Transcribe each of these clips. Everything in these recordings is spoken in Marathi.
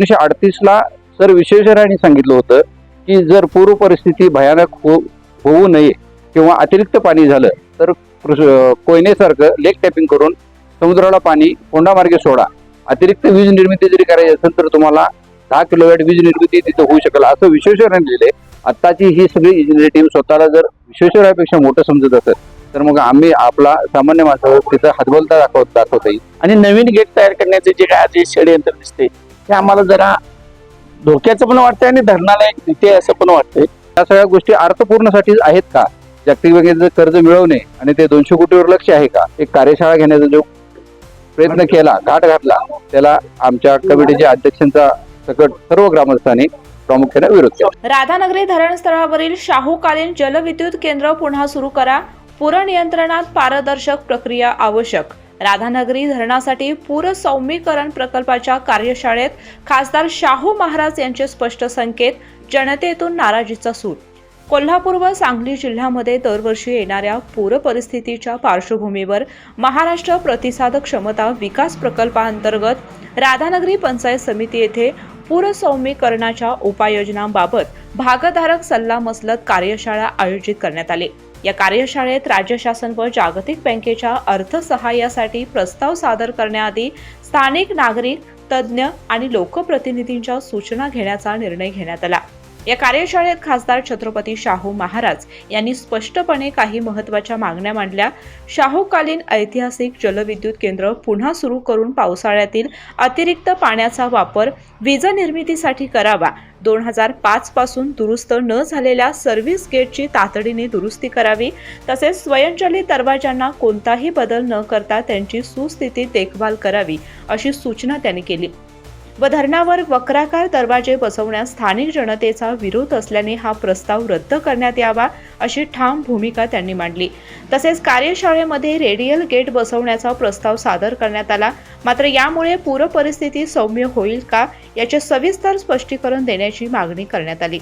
एकोणीसशे अडतीसला सर विश्वेश्वरांनी सांगितलं होतं की जर पूर्व परिस्थिती भयानक हो होऊ नये किंवा अतिरिक्त पाणी झालं तर कोयनेसारखं लेक टॅपिंग करून समुद्राला पाणी कोंडामार्गे सोडा. अतिरिक्त वीज निर्मिती जरी करायची असेल तर तुम्हाला दहा किलोवॅट वीज निर्मिती तिथं होऊ शकेल असं विश्वेश्वरांनी लिहिले आत्ताची ही सगळी इंजिनिअरिंग टीम स्वतःला जर विश्वेश्वरापेक्षा मोठं समजत असेल तर मग आम्ही आपला सामान्य माणसावर तिथं हातबलता दाखवत दाखवता येईल आणि नवीन गेट तयार करण्याचे जे काय आज षडयंत्र दिसते हे आम्हाला जरा धोक्याचं पण वाटतंय आणि धरणाला एक भीती आहे असं पण वाटतंय. या सगळ्या गोष्टी अर्थपूर्णसाठी आहेत का? जागतिक बँकेचं कर्ज मिळवणे आणि ते दोनशे कोटीवर लक्ष आहे का? एक कार्यशाळा घेण्याचा जो प्रयत्न केला घाट घातला त्याला आमच्या कमिटीच्या अध्यक्षांचा सकट सर्व ग्रामस्थांनी प्रामुख्याने विरोध केला. राधानगरी धरण स्थळावरील शाहूकालीन जलविद्युत केंद्र पुन्हा सुरू करा. पूर नियंत्रणात पारदर्शक प्रक्रिया आवश्यक. राधानगरी धरणासाठी पूर सौम्यीकरण प्रकल्पाच्या कार्यशाळेत खासदार शाहू महाराज यांचे स्पष्ट संकेत जनतेतून नाराजीचा सूर. कोल्हापूर व सांगली जिल्ह्यामध्ये दरवर्षी येणाऱ्या पूर परिस्थितीच्या पार्श्वभूमीवर महाराष्ट्र प्रतिसाद क्षमता विकास प्रकल्पाअंतर्गत राधानगरी पंचायत समिती येथे पूर सौम्यीकरणाच्या उपाययोजनांबाबत भागधारक सल्लामसलत कार्यशाळा आयोजित करण्यात आली. या कार्यशाळेत राज्य शासन व जागतिक बँकेच्या अर्थसहाय्यासाठी प्रस्ताव सादर करण्याआधी स्थानिक नागरिक तज्ज्ञ आणि लोकप्रतिनिधींच्या सूचना घेण्याचा निर्णय घेण्यात आला. या कार्यशाळेत खासदार छत्रपती शाहू महाराज यांनी स्पष्टपणे काही महत्त्वाच्या मागण्या मांडल्या. शाहूकालीन ऐतिहासिक जलविद्युत केंद्र पुन्हा सुरू करून पावसाळ्यातील अतिरिक्त पाण्याचा वापर वीज निर्मितीसाठी करावा दोन हजार पाच पासून दुरुस्त न झालेल्या सर्व्हिस गेटची तातडीने दुरुस्ती करावी. तसेच स्वयंचलित दरवाजांना कोणताही बदल न करता त्यांची सुस्थितीत देखभाल करावी अशी सूचना त्यांनी केली. व धरणावर वक्राकार दरवाजे बसवण्यास स्थानिक जनतेचा विरोध असल्याने हा प्रस्ताव रद्द करण्यात यावा अशी ठाम भूमिका त्यांनी मांडली. तसेच कार्यशाळेमध्ये रेडियल गेट बसवण्याचा प्रस्ताव सादर करण्यात आला. मात्र यामुळे पूर परिस्थिती सौम्य होईल का याचे सविस्तर स्पष्टीकरण देण्याची मागणी करण्यात आली.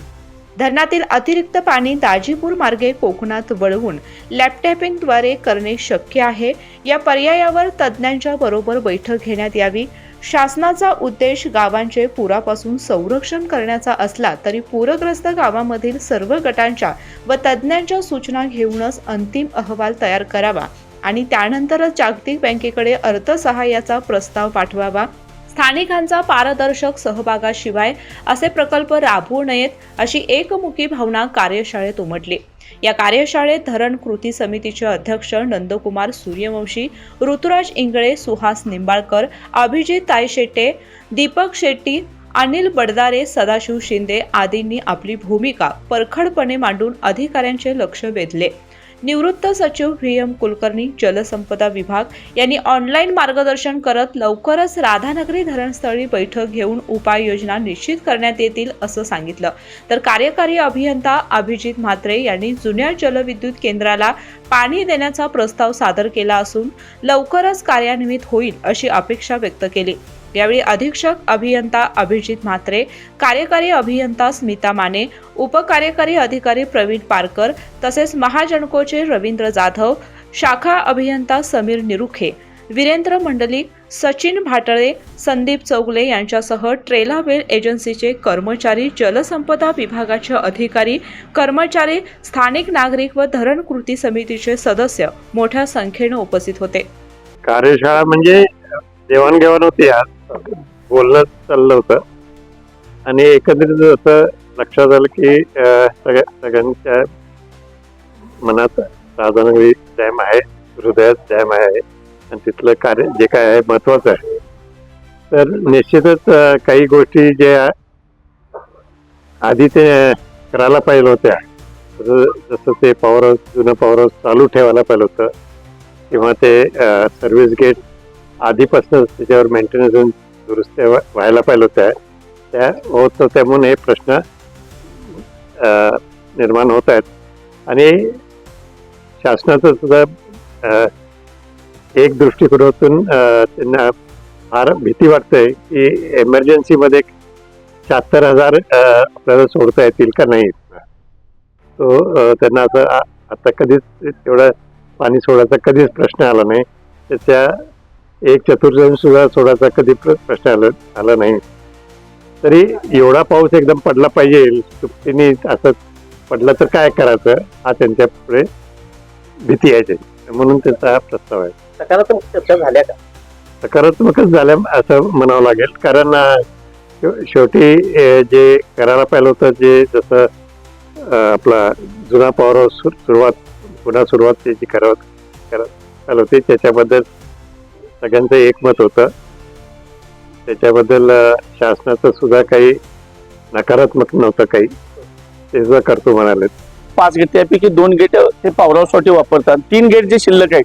धरणातील अतिरिक्त पाणी दाजीपूर मार्गे कोकणात वळवून लॅपटॅपिंगद्वारे करणे शक्य आहे. या पर्यायावर तज्ज्ञांच्या बरोबर बैठक घेण्यात यावी. शासनाचा उद्देश गावांचे पुरापासून संरक्षण करण्याचा असला तरी पूरग्रस्त गावामधील सर्व गटांच्या व तज्ज्ञांच्या सूचना घेऊनच अंतिम अहवाल तयार करावा आणि त्यानंतरच जागतिक बँकेकडे अर्थसहाय्याचा प्रस्ताव पाठवावा. स्थानिकांचा पारदर्शक सहभागाशिवाय असे प्रकल्प राबवू नयेत अशी एकमुखी भावना कार्यशाळेत उमटली. या कार्यशाळेत धरण कृती समितीचे अध्यक्ष नंदकुमार सूर्यवंशी ऋतुराज इंगळे सुहास निंबाळकर अभिजित तायशेटे दीपक शेट्टी अनिल बडदारे सदाशिव शिंदे आदींनी आपली भूमिका परखडपणे मांडून अधिकाऱ्यांचे लक्ष वेधले. निवृत्त सचिव व्ही एम कुलकर्णी जलसंपदा विभाग यांनी ऑनलाईन मार्गदर्शन करत लवकरच राधानगरी धरणस्थळी बैठक घेऊन उपाययोजना निश्चित करण्यात येतील असं सांगितलं. तर कार्यकारी अभियंता अभिजित म्हात्रे यांनी जुन्या जलविद्युत केंद्राला पाणी देण्याचा प्रस्ताव सादर केला असून लवकरच कार्यान्वित होईल अशी अपेक्षा व्यक्त केली. यावेळी अधीक्षक अभियंता अभिजित म्हात्रे कार्यकारी अभियंता स्मिता माने उपकार्यकारी अधिकारी प्रवीण पारकर तसेच महाजनकोचे रवींद्र जाधव शाखा अभियंता समीर निरुखे वीरेंद्र मंडलिक सचिन भाटळे संदीप चौगले यांच्यासह ट्रेलावेल एजन्सीचे कर्मचारी जलसंपदा विभागाचे अधिकारी कर्मचारी स्थानिक नागरिक व धरण कृती समितीचे सदस्य मोठ्या संख्येनं उपस्थित होते. कार्यशाळा म्हणजे देवाणघेवाण होती आज बोलणं चाललं होतं. आणि एकंदरीत असं लक्षात आलं की सगळ्या सगळ्यांच्या मनात राधानगरी डॅम आहे हृदयात डॅम आहे आणि तिथलं कार्य जे काय आहे महत्वाचं आहे. तर निश्चितच काही गोष्टी ज्या आधी ते करायला पाहिजे होत्या. जसं जसं ते पॉवर हाऊस जुनं पॉवर हाऊस चालू ठेवायला पाहिलं होतं. किंवा ते सर्व्हिस गेट आधीपासूनच त्याच्यावर मेंटेनन्स होऊन दुरुस्त्या व्हायला पाहिजे होत्या त्या होत त्यामुळे हे प्रश्न निर्माण होत आहेत. आणि शासनाचं सुद्धा एक दृष्टिकोनातून त्यांना फार भीती वाटते की एमर्जन्सीमध्ये शहात्तर हजार आपल्याला सोडता येतील का नाही. तो त्यांना असं आता कधीच तेवढं पाणी सोडायचा कधीच प्रश्न आला नाही. त्याच्या एक चतुर्थांश सुद्धा सोडायचा कधी प्र- प्रश्न आला आला नाही. तरी एवढा पाऊस एकदम पडला पाहिजे सुट्टीने असं पडला तर काय करायचं हा त्यांच्या पुढे भीती आहे. त्यांची म्हणून त्यांचा हा प्रस्ताव आहे. सकारात्मक चर्चा झाल्या का? सकारात्मकच झाल्या असं म्हणावं लागेल. कारण शेवटी जे करायला पाहिलं होतं जे जसं आपला जुना पॉवर सुरुवात पुन्हा सुरुवात त्याची करत चालू होती. त्याच्याबद्दल सगळ्यांचं एकमत होतं. त्याच्याबद्दल शासनाचं सुद्धा काही नकारात्मक नव्हतं काही. ते सुद्धा करतो म्हणाले पाच गेट त्यापैकी दोन गेट ते पावरावसाठी वापरतात. तीन गेट जे शिल्लक आहेत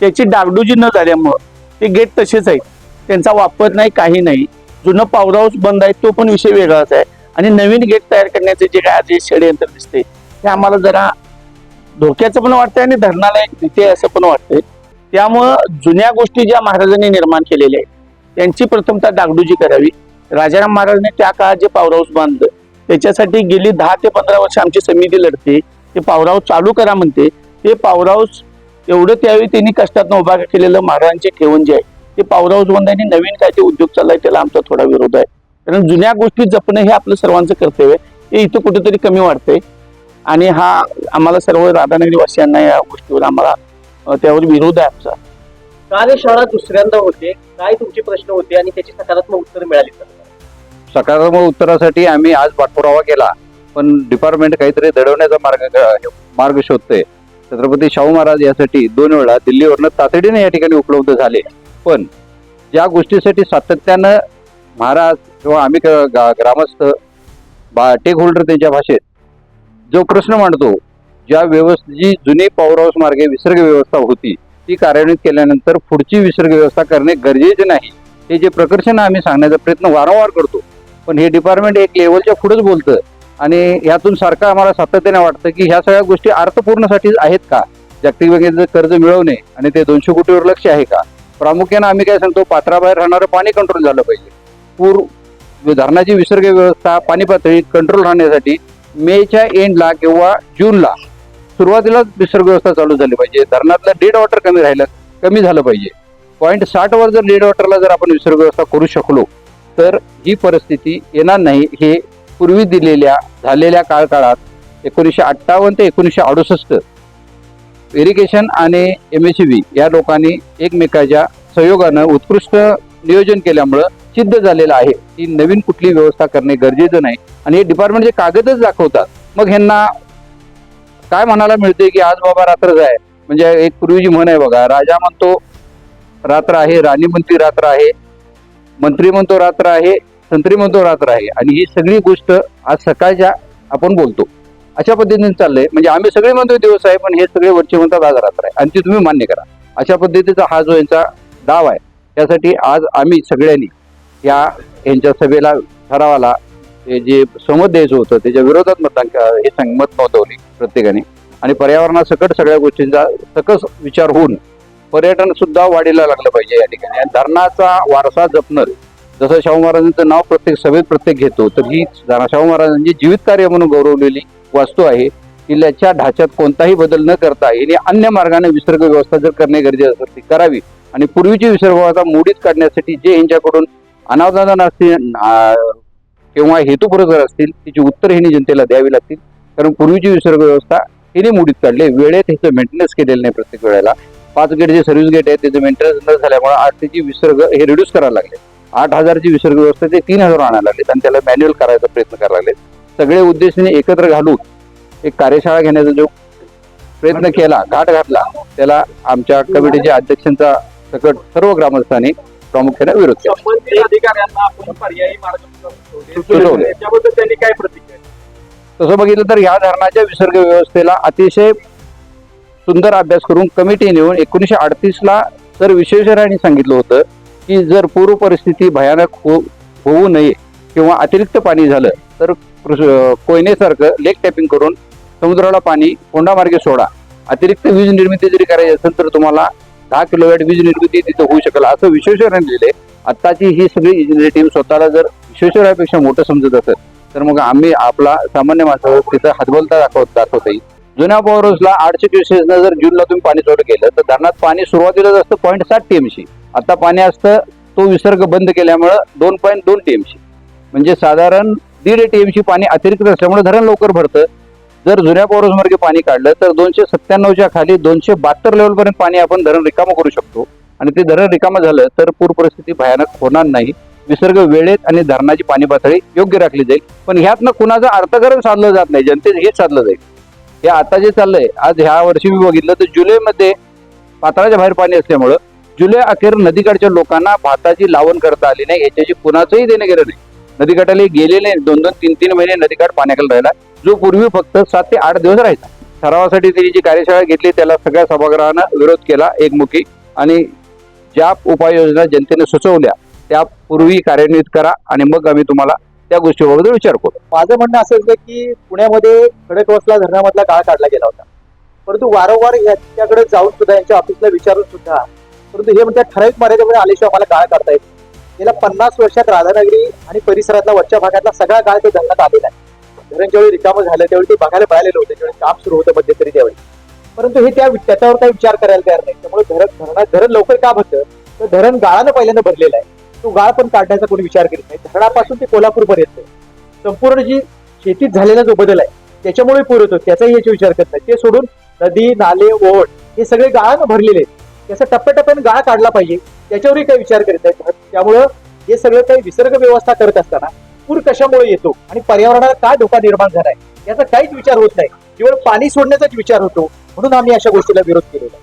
त्याची डागडुजी न झाल्यामुळं ते गेट तसेच आहेत. त्यांचा वापर नाही काही नाही. जुनं पॉवर बंद आहे तो पण विषय वेगळाच आहे. आणि नवीन गेट तयार करण्याचे जे काय जे षडयंत्र दिसते ते आम्हाला जरा धोक्याचं पण वाटतंय आणि धरणाला एक भीती आहे असं पण वाटतंय. त्यामुळं जुन्या गोष्टी ज्या महाराजांनी निर्माण केलेल्या आहेत त्यांची प्रथमता डागडुजी करावी. राजाराम महाराजांनी त्या काळात जे पॉवर हाऊस बांधलं त्याच्यासाठी गेली दहा ते पंधरा वर्ष आमची समिती लढते. ते पॉवर हाऊस चालू करा म्हणते. ते पॉवर हाऊस एवढं त्यावेळी त्यांनी कष्टातनं उभा केलेलं महाराजांचे ठेवण जे आहे ते पॉवर हाऊस बंद आणि नवीन काय ते उद्योग चाललाय त्याला आमचा थोडा विरोध आहे. कारण जुन्या गोष्टी जपणं हे आपलं सर्वांचं कर्तव्य आहे. हे इथं कुठेतरी कमी वाटतंय आणि हा आम्हाला सर्व राधानगरीवासियांना या गोष्टीवर आम्हाला त्यावर विरोध आहे आमचा. कार्यशाळा दुसऱ्यांदा होते? काय तुमचे प्रश्न होते आणि त्याची सकारात्मक उत्तर मिळाली सकारात्मक उत्तरासाठी आम्ही आज पाठपुरावा केला पण डिपार्टमेंट काहीतरी दडवण्याचा मार्ग मार्ग शोधतोय. छत्रपती शाहू महाराज यासाठी दोन वेळा दिल्लीवरनं तातडीने या ठिकाणी उपलब्ध झाले. पण ज्या गोष्टीसाठी सातत्यानं महाराज किंवा आम्ही ग्रामस्थ बा टेक होल्डर त्यांच्या भाषेत जो प्रश्न मांडतो ज्या व्यवस्थ जी जुनी पॉवर हाऊस मार्गे विसर्ग व्यवस्था होती ती कार्यान्वित केल्यानंतर पुढची विसर्ग व्यवस्था करणे गरजेचे नाही. हे जे प्रकर्षण आम्ही सांगण्याचा प्रयत्न वारंवार करतो. पण हे डिपार्टमेंट एक लेवलच्या पुढेच बोलतं. आणि ह्यातून सारखं आम्हाला सातत्याने वाटतं की ह्या सगळ्या गोष्टी अर्थपूर्णसाठीच आहेत का? जागतिक बँकेचं कर्ज मिळवणे आणि ते दोनशे कोटीवर लक्ष आहे का? प्रामुख्यानं आम्ही काय सांगतो पात्राबाहेर राहणारं पाणी कंट्रोल झालं पाहिजे. पूर धरणाची विसर्ग व्यवस्था पाणी पातळी कंट्रोल राहण्यासाठी मेच्या एंडला किंवा जूनला सुरुवातीलाच विसर्ग व्यवस्था चालू झाली पाहिजे. धरणातलं डेड वॉटर कमी राहिलं कमी झालं पाहिजे. पॉईंट साठवर जर डेड वॉटरला जर आपण विसर्ग व्यवस्था करू शकलो तर ही परिस्थिती येणार नाही. हे पूर्वी दिलेल्या झालेल्या काळकाळात एकोणीसशे अठ्ठावन्न ते एकोणीसशे अडुसष्ट इरिगेशन आणि एम एस या लोकांनी एकमेकाच्या सहयोगानं उत्कृष्ट नियोजन केल्यामुळं सिद्ध झालेलं आहे. की नवीन कुठली व्यवस्था करणे गरजेचं नाही. आणि हे डिपार्टमेंटचे कागदच दाखवतात मग ह्यांना काय म्हणायला मिळते की आज बाबा रात्रच आहे म्हणजे एक पूर्वीची म्हण आहे बघा राजा म्हणतो रात्र आहे राणी म्हणती रात्र आहे मंत्री म्हणतो रात्र आहे संत्री म्हणतो रात्र आहे. आणि ही सगळी गोष्ट आज सकाळच्या आपण बोलतो. अशा पद्धतीने चाललंय. म्हणजे आम्ही सगळे म्हणतो दिवस आहे पण हे सगळे वरचे म्हणतात आज रात्र आहे. आणि ती तुम्ही मान्य करा. अशा पद्धतीचा हा जो यांचा डाव आहे त्यासाठी आज आम्ही सगळ्यांनी या यांच्या सभेला ठरावाला हे जे सहमत द्यायचं होतं त्याच्या विरोधात मतदान हे सांग मत नोंदवली. प्रत्येकाने. आणि पर्यावरणासकट सगळ्या गोष्टींचा सकस विचार होऊन पर्यटन सुद्धा वाढीला लागलं पाहिजे या ठिकाणी. धरणाचा वारसा जपणं जसं शाहू महाराजांचं नाव प्रत्येक सभेत प्रत्येक घेतो तर ही शाहू महाराजांची जीवित कार्य म्हणून गौरवलेली वास्तू आहे किल्ल्याच्या ढाच्यात कोणताही बदल न करता याने अन्य मार्गाने विसर्ग व्यवस्था जर करणे गरजेचं असेल ती करावी. आणि पूर्वीची विसर्ग व्यवस्था मोडीत काढण्यासाठी जे यांच्याकडून अनावधान असतील किंवा हेतुपुरस्कर असतील तिची उत्तर ह्यांनी जनतेला द्यावी लागतील. कारण पूर्वीची विसर्ग व्यवस्था हिने मोडीत काढले. वेळेत ह्याचं मेंटेनन्स केलेलं नाही प्रत्येक वेळेला. पाच गेट जे सर्व्हिस गेट आहे त्याचं मेंटेनन्स न झाल्यामुळे आज त्याची विसर्ग हे रिड्यूस करायला लागले. आठ हजारची विसर्ग व्यवस्था ते तीन हजार आणायला लागलेत आणि त्याला मॅन्युअल करायचा प्रयत्न करायला लागलेत. सगळे उद्देशाने एकत्र घालून एक कार्यशाळा घेण्याचा जो प्रयत्न केला घाट घातला त्याला आमच्या कमिटीच्या अध्यक्षांचा सकट सर्व ग्रामस्थांनी प्रामुख्याने विरोध केला. तसं बघितलं तर ह्या धरणाच्या विसर्ग व्यवस्थेला अतिशय सुंदर अभ्यास करून कमिटी नेऊन एकोणीसशे अडतीसला सर विश्वेश्वरांनी सांगितलं होतं की जर पूर्व परिस्थिती भयानक हो होऊ नये किंवा अतिरिक्त पाणी झालं तर कोयनेसारखं लेक टॅपिंग करून समुद्राला पाणी कोंडामार्गे सोडा. अतिरिक्त वीज निर्मिती जरी करायची असेल तर तुम्हाला दहा किलोवॅट वीज निर्मिती तिथं होऊ शकेल. असं विश्वेश्वरांनी लिहिले आत्ताची ही सगळी इंजिनिअर टीम स्वतःला जर विश्वेश्वरापेक्षा मोठं समजत असेल तर मग आम्ही आपला सामान्य माणसावर तिथं हातबोलता दाखवत दाखवता येईल जुन्या पॉवर आठशे क्युसेसनं जर जूनला तुम्ही पाणी सोडलं केलं तर धरणात पाणी सुरुवातीलाच असतं पॉईंट सात टीएमसी आता पाणी असतं तो विसर्ग बंद केल्यामुळं दोन पॉईंट दोन टीएमसी म्हणजे साधारण दीड टीएमसी पाणी अतिरिक्त असल्यामुळे धरण लवकर भरतं. जर जुन्या मार्गे पाणी काढलं तर दोनशे सत्त्याण्णवच्या खाली दोनशे बहात्तर लेवलपर्यंत पाणी आपण धरण रिकामं करू शकतो. आणि ते धरण रिकामं झालं तर पूर परिस्थिती भयानक होणार नाही. विसर्ग वेळेत आणि धरणाची पाणी पातळी योग्य राखली जाईल. पण ह्यातनं कुणाचं अर्थकारण साधलं जात नाही जनतेचं हेच साधलं जाईल. हे आता जे चाललंय आज ह्या वर्षी मी बघितलं तर जुलैमध्ये पातळाच्या बाहेर पाणी असल्यामुळं जुलै अखेर नदीकाठच्या लोकांना भाताची लावण करता आली नाही याच्याशी कुणाचंही देणं गेलं नाही. नदीकाठाला गेलेले दोन दोन तीन तीन महिने नदीकाठ पाण्याखाली राहिला जो पूर्वी फक्त सात ते आठ दिवस राहायचा. ठरावासाठी त्यांनी जी कार्यशाळा घेतली त्याला सगळ्या सभागृहानं विरोध केला एकमुखी आणि ज्या उपाययोजना जनतेने सुचवल्या. त्या पूर्वी कार्यान्वित करा आणि मग आम्ही तुम्हाला त्या गोष्टीबाबत विचार करू माझं म्हणणं असं होतं की पुण्यामध्ये खडकवासला धरणामधला गाळ काढला गेला होता. परंतु वारंवार याच्याकडे जाऊन सुद्धा यांच्या ऑफिसला विचारून सुद्धा परंतु हे म्हणतात ठराविक मर्यादेमध्ये आल्याशिवाय आम्हाला काळ काढता येत गेल्या पन्नास वर्षात राधानगरी आणि परिसरातला वरच्या भागातला सगळा गाळ तो धरणात आलेला आहे. धरण ज्यावेळी रिकामं झालं त्यावेळी ते बघायला मिळालेलं होतं त्यावेळी काम सुरू होतं मध्यंतरी त्यावेळी. परंतु हे त्या त्याच्यावर काही विचार करायला तयार नाही. त्यामुळे धरण धरणात धरण लवकर का भरतं तर धरण गाळानं पहिल्यांदा भरलेलं आहे. तो गाळ पण काढण्याचा कोणी विचार करीत नाही. धरणापासून ते कोल्हापूरपर्यंत. संपूर्ण जी शेतीत झालेला जो बदल आहे त्याच्यामुळे पूर होतो त्याचाही याचे विचार करत नाही. ते सोडून नदी नाले ओढ हे सगळे गाळानं भरलेले आहेत. त्याचा टप्प्याटप्प्याने गाळ काढला पाहिजे. त्याच्यावरही काही विचार करीत नाही त्यामुळं हे सगळं काही विसर्ग व्यवस्था करत असताना पूर कशामुळे येतो आणि पर्यावरणाला काय धोका निर्माण झालाय याचा काहीच विचार होत नाही. केवळ पाणी सोडण्याचाच विचार होतो. म्हणून आम्ही अशा गोष्टीला विरोध केलेला